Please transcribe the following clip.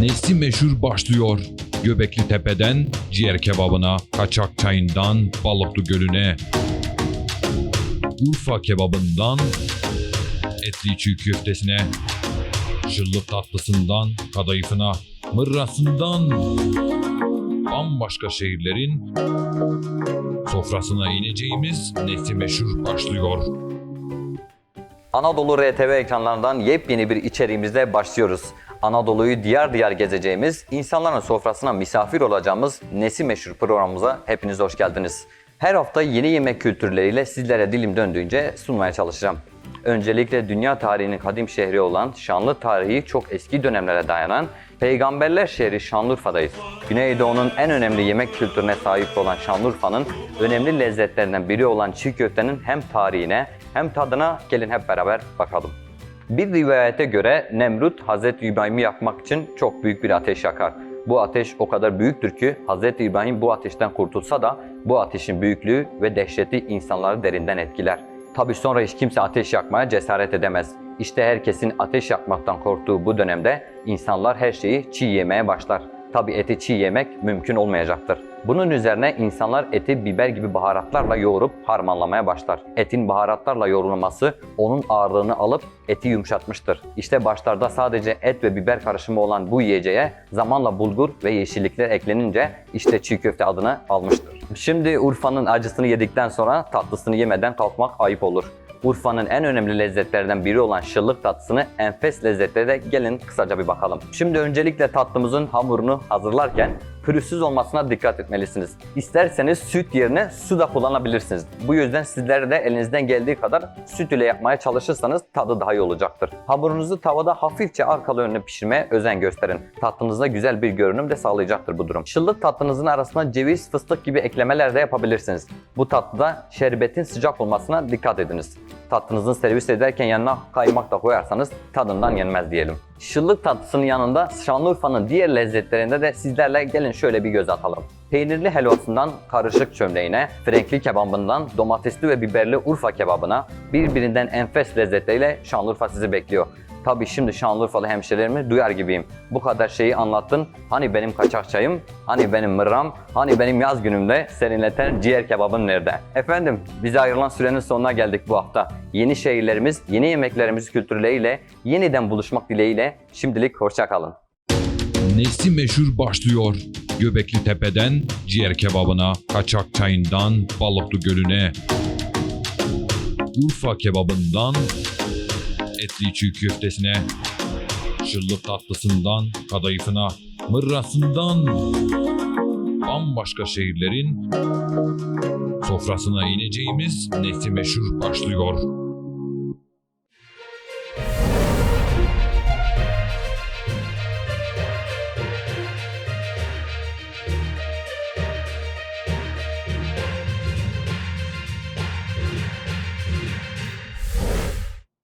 Nesi meşhur başlıyor. Göbekli Tepe'den ciğer kebabına, kaçak çayından balıklı gölüne, Urfa kebabından etli çiğ köftesine, şıllık tatlısından kadayıfına, mırrasından bambaşka şehirlerin sofrasına ineceğimiz nesi meşhur başlıyor. Anadolu RTV ekranlarından yepyeni bir içeriğimizle başlıyoruz. Anadolu'yu diyar diyar gezeceğimiz, insanların sofrasına misafir olacağımız Nesi Meşhur programımıza hepiniz hoş geldiniz. Her hafta yeni yemek kültürleriyle sizlere dilim döndüğünce sunmaya çalışacağım. Öncelikle dünya tarihinin kadim şehri olan şanlı tarihi çok eski dönemlere dayanan Peygamberler şehri Şanlıurfa'dayız. Güneydoğu'nun en önemli yemek kültürüne sahip olan Şanlıurfa'nın önemli lezzetlerinden biri olan çiğ köftenin hem tarihine hem tadına gelin hep beraber bakalım. Bir rivayete göre Nemrut Hazreti İbrahim'i yakmak için çok büyük bir ateş yakar. Bu ateş o kadar büyüktür ki Hazreti İbrahim bu ateşten kurtulsa da bu ateşin büyüklüğü ve dehşeti insanları derinden etkiler. Tabi sonra hiç kimse ateş yakmaya cesaret edemez. İşte herkesin ateş yakmaktan korktuğu bu dönemde insanlar her şeyi çiğ yemeye başlar. Tabi eti çiğ yemek mümkün olmayacaktır. Bunun üzerine insanlar eti biber gibi baharatlarla yoğurup harmanlamaya başlar. Etin baharatlarla yoğrulması onun ağırlığını alıp eti yumuşatmıştır. İşte başlarda sadece et ve biber karışımı olan bu yiyeceğe zamanla bulgur ve yeşillikler eklenince işte çiğ köfte adını almıştır. Şimdi Urfa'nın acısını yedikten sonra tatlısını yemeden kalkmak ayıp olur. Urfa'nın en önemli lezzetlerinden biri olan şıllık tatlısını enfes lezzetlere gelin kısaca bir bakalım. Şimdi öncelikle tatlımızın hamurunu hazırlarken pürüzsüz olmasına dikkat etmelisiniz. İsterseniz süt yerine su da kullanabilirsiniz. Bu yüzden sizler de elinizden geldiği kadar süt ile yapmaya çalışırsanız tadı daha iyi olacaktır. Hamurunuzu tavada hafifçe arkalı önlü pişirmeye özen gösterin. Tatlınıza güzel bir görünüm de sağlayacaktır bu durum. Şıllık tatlınızın arasına ceviz, fıstık gibi eklemeler de yapabilirsiniz. Bu tatlıda şerbetin sıcak olmasına dikkat ediniz. Tatlınızın servis ederken yanına kaymak da koyarsanız tadından yenmez diyelim. Şıllık tatlısının yanında Şanlıurfa'nın diğer lezzetlerinde de sizlerle gelin şöyle bir göz atalım. Peynirli helvasından karışık çömleğine, frenkli kebabından domatesli ve biberli Urfa kebabına birbirinden enfes lezzetleriyle Şanlıurfa sizi bekliyor. Tabii şimdi Şanlıurfalı hemşehrilerimi duyar gibiyim. Bu kadar şeyi anlattın. Hani benim kaçak çayım, hani benim mırram, hani benim yaz günümde serinleten ciğer kebabın nerede? Efendim bize ayrılan sürenin sonuna geldik bu hafta. Yeni şehirlerimiz, yeni yemeklerimiz kültürleriyle yeniden buluşmak dileğiyle şimdilik hoşça kalın. Nesi meşhur başlıyor. Göbekli Tepe'den ciğer kebabına, kaçak çayından balıklı gölüne, Urfa kebabından etli çiğ köftesine, şıllık tatlısından kadayıfına, mırrasından bambaşka şehirlerin sofrasına ineceğimiz nesi meşhur başlıyor.